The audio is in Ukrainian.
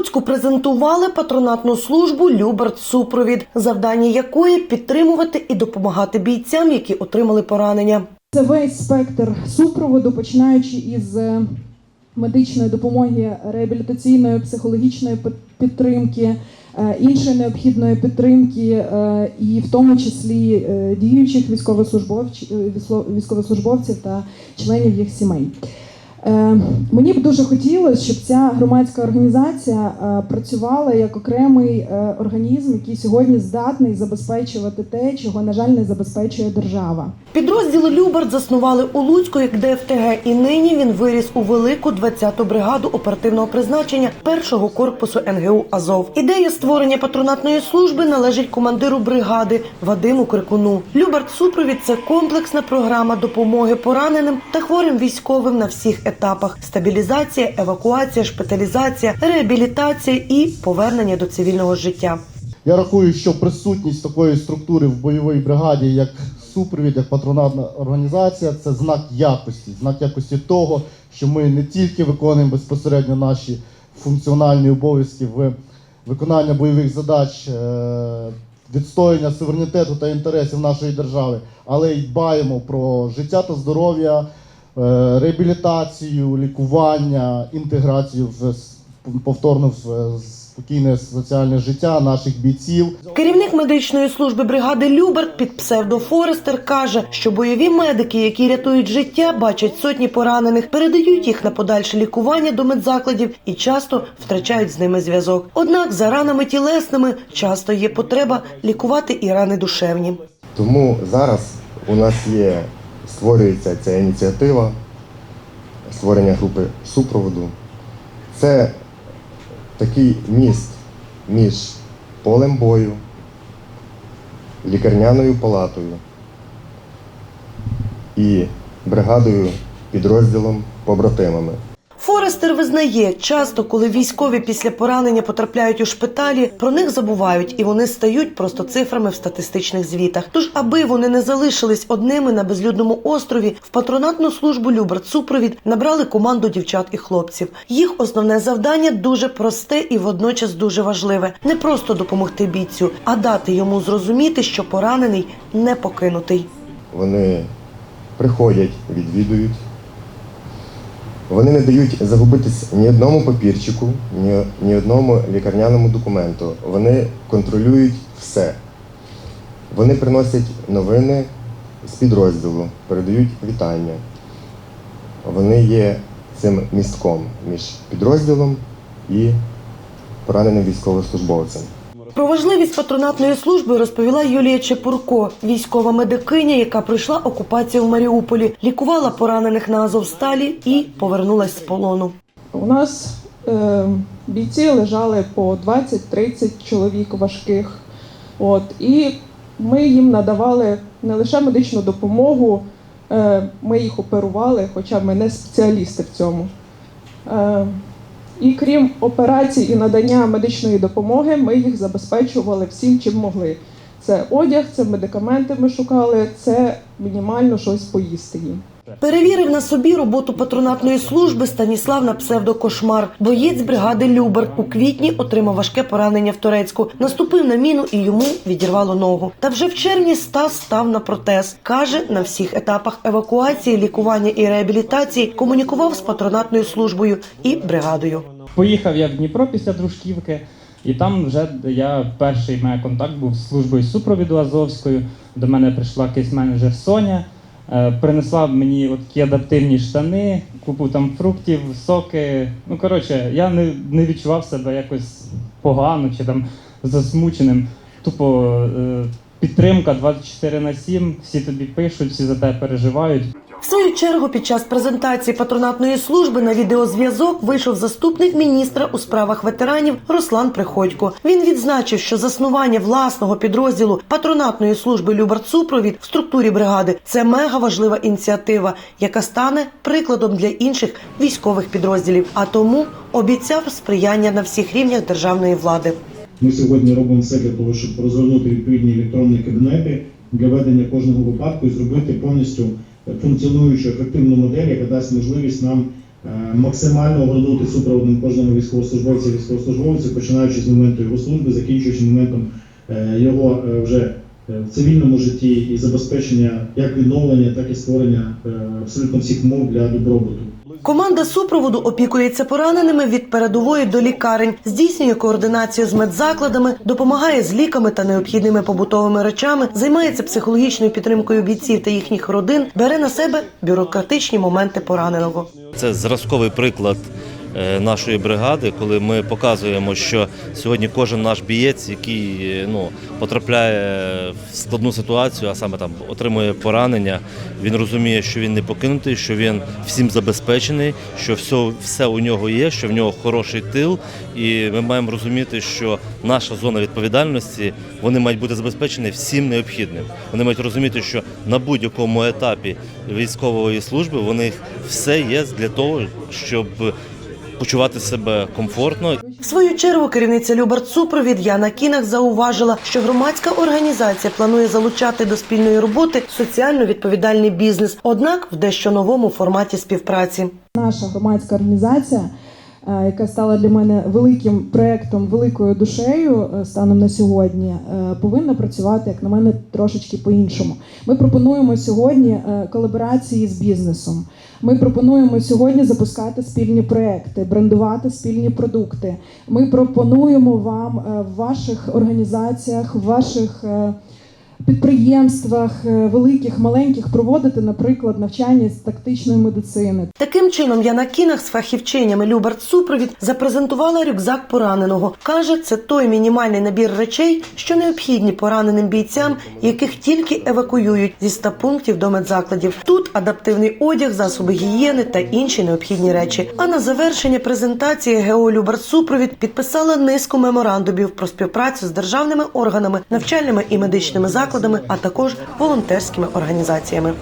Луцьку презентували патронатну службу Люберт Супровід, завдання якої підтримувати і допомагати бійцям, які отримали поранення. Це весь спектр супроводу, починаючи із е, медичної допомоги, реабілітаційної, психологічної підтримки, е, іншої необхідної підтримки, е, і в тому числі діючих військовослужбовців та членів їх сімей. Е, Мені б дуже хотілося, щоб ця громадська організація е, працювала як окремий е, організм, який сьогодні здатний забезпечувати те, чого на жаль не забезпечує держава. Підрозділ Люберт заснували у Луцьку як ДФТГ, і нині він виріс у велику 20-ту бригаду оперативного призначення першого корпусу НГУ Азов. Ідея створення патронатної служби належить командиру бригади Вадиму Крикуну. Люберт Супровід це комплексна програма допомоги пораненим та хворим військовим на всіх етапах: стабілізація, евакуація, шпиталізація, реабілітація і повернення до цивільного життя. Я рахую, що присутність такої структури в бойовій бригаді, як супровід, як патронатна організація, це знак якості, знак якості того, що ми не тільки виконуємо безпосередньо наші функціональні обов'язки в виконання бойових задач, е, відстояння суверенітету та інтересів нашої держави, але й дбаємо про життя та здоров'я, реабілітацію, лікування, інтеграцію в повторно в е, спокійне соціальне життя наших бійців. Керівник медичної служби бригади Люберт під псевдо Форестер каже, що бойові медики, які рятують життя, бачать сотні поранених, передають їх на подальше лікування до медзакладів і часто втрачають з ними зв'язок. Однак за ранами тілесними часто є потреба лікувати і рани душевні. Тому зараз у нас є, створюється ця ініціатива створення групи супроводу. Це такий міст між полем бою, лікарняною палатою і бригадою, підрозділом, побратимами. Форестер визнає, часто, коли військові після поранення потрапляють у шпиталі, про них забувають і вони стають просто цифрами в статистичних звітах. Тож, аби вони не залишились одними на безлюдному острові, в патронатну службу Люберт Супровід набрали команду дівчат і хлопців. Їх основне завдання дуже просте і водночас дуже важливе: не просто допомогти бійцю, а дати йому зрозуміти, що поранений не покинутий. Вони приходять, відвідують. Вони не дають загубитись ні одному папірчику, ні, ні одному лікарняному документу. Вони контролюють все. Вони приносять новини з підрозділу, передають вітання. Вони є цим містком між підрозділом і пораненим військовослужбовцем. Про важливість патронатної служби розповіла Юлія Чепурко, військова медикиня, яка пройшла окупацію в Маріуполі, лікувала поранених на Азовсталі і повернулась з полону. У нас е, бійці лежали по 20-30 чоловік важких. От, і ми їм надавали не лише медичну допомогу, е, ми їх оперували, хоча ми не спеціалісти в цьому. Е, і крім операцій і надання медичної допомоги, ми їх забезпечували всім, чим могли. Це одяг, це медикаменти ми шукали, це мінімально щось поїсти їм. Перевірив на собі роботу патронатної служби Станіслав на псевдокошмар. Боєць бригади Любер у квітні отримав важке поранення в Турецьку. Наступив на міну і йому відірвало ногу. Та вже в червні Стас став на протез. каже на всіх етапах евакуації, лікування і реабілітації комунікував з патронатною службою і бригадою. Поїхав я в Дніпро після дружківки, і там вже я перший мій контакт був з службою супровіду Азовською. До мене прийшла кейс-менеджер Соня, принесла мені от такі адаптивні штани, купу там фруктів, соки. Ну коротше, я не, не відчував себе якось погано чи там засмученим. Тупо е, підтримка 24 на 7, всі тобі пишуть, всі за тебе переживають. В свою чергу, під час презентації патронатної служби на відеозв'язок вийшов заступник міністра у справах ветеранів Руслан Приходько. Він відзначив, що заснування власного підрозділу патронатної служби Любарт Супровід в структурі бригади це мега важлива ініціатива, яка стане прикладом для інших військових підрозділів. А тому обіцяв сприяння на всіх рівнях державної влади. Ми сьогодні робимо все для того, щоб розгорнути відповідні електронні кабінети для ведення кожного випадку і зробити повністю функціонуючу ефективну модель, яка дасть можливість нам е, максимально огорнути супроводом кожного військовослужбовця військовослужбовця, починаючи з моменту його служби, закінчуючи моментом е, його е, вже в цивільному житті і забезпечення як відновлення, так і створення абсолютно всіх умов для добробуту. Команда супроводу опікується пораненими від передової до лікарень, здійснює координацію з медзакладами, допомагає з ліками та необхідними побутовими речами, займається психологічною підтримкою бійців та їхніх родин, бере на себе бюрократичні моменти пораненого. Це зразковий приклад нашої бригади, коли ми показуємо, що сьогодні кожен наш бієць, який е, ну, потрапляє в складну ситуацію, а саме там отримує поранення, він розуміє, що він не покинутий, що він всім забезпечений, що все, все у нього є, що в нього хороший тил. І ми маємо розуміти, що наша зона відповідальності вони мають бути забезпечені всім необхідним. Вони мають розуміти, що на будь-якому етапі військової служби них все є для того, щоб почувати себе комфортно В свою чергу керівниця Любарт Супровід Яна Кінах зауважила, що громадська організація планує залучати до спільної роботи соціально відповідальний бізнес, однак в дещо новому форматі співпраці. Наша громадська організація, яка стала для мене великим проектом, великою душею е, станом на сьогодні, е, повинна працювати, як на мене, трошечки по-іншому. Ми пропонуємо сьогодні е, колаборації з бізнесом. Ми пропонуємо сьогодні запускати спільні проекти, брендувати спільні продукти. Ми пропонуємо вам е, в ваших організаціях, в ваших е, підприємствах, е, великих, маленьких проводити, наприклад, навчання з тактичної медицини. Таким чином, Яна Кінах з фахівчинями Любарт Супровід запрезентувала рюкзак пораненого. Каже, це той мінімальний набір речей, що необхідні пораненим бійцям, яких тільки евакуюють зі ста пунктів до медзакладів. Тут адаптивний одяг, засоби гігієни та інші необхідні речі. А на завершення презентації ГО Любарт Супровід підписала низку меморандумів про співпрацю з державними органами, навчальними і медичними закладами, а також волонтерськими організаціями.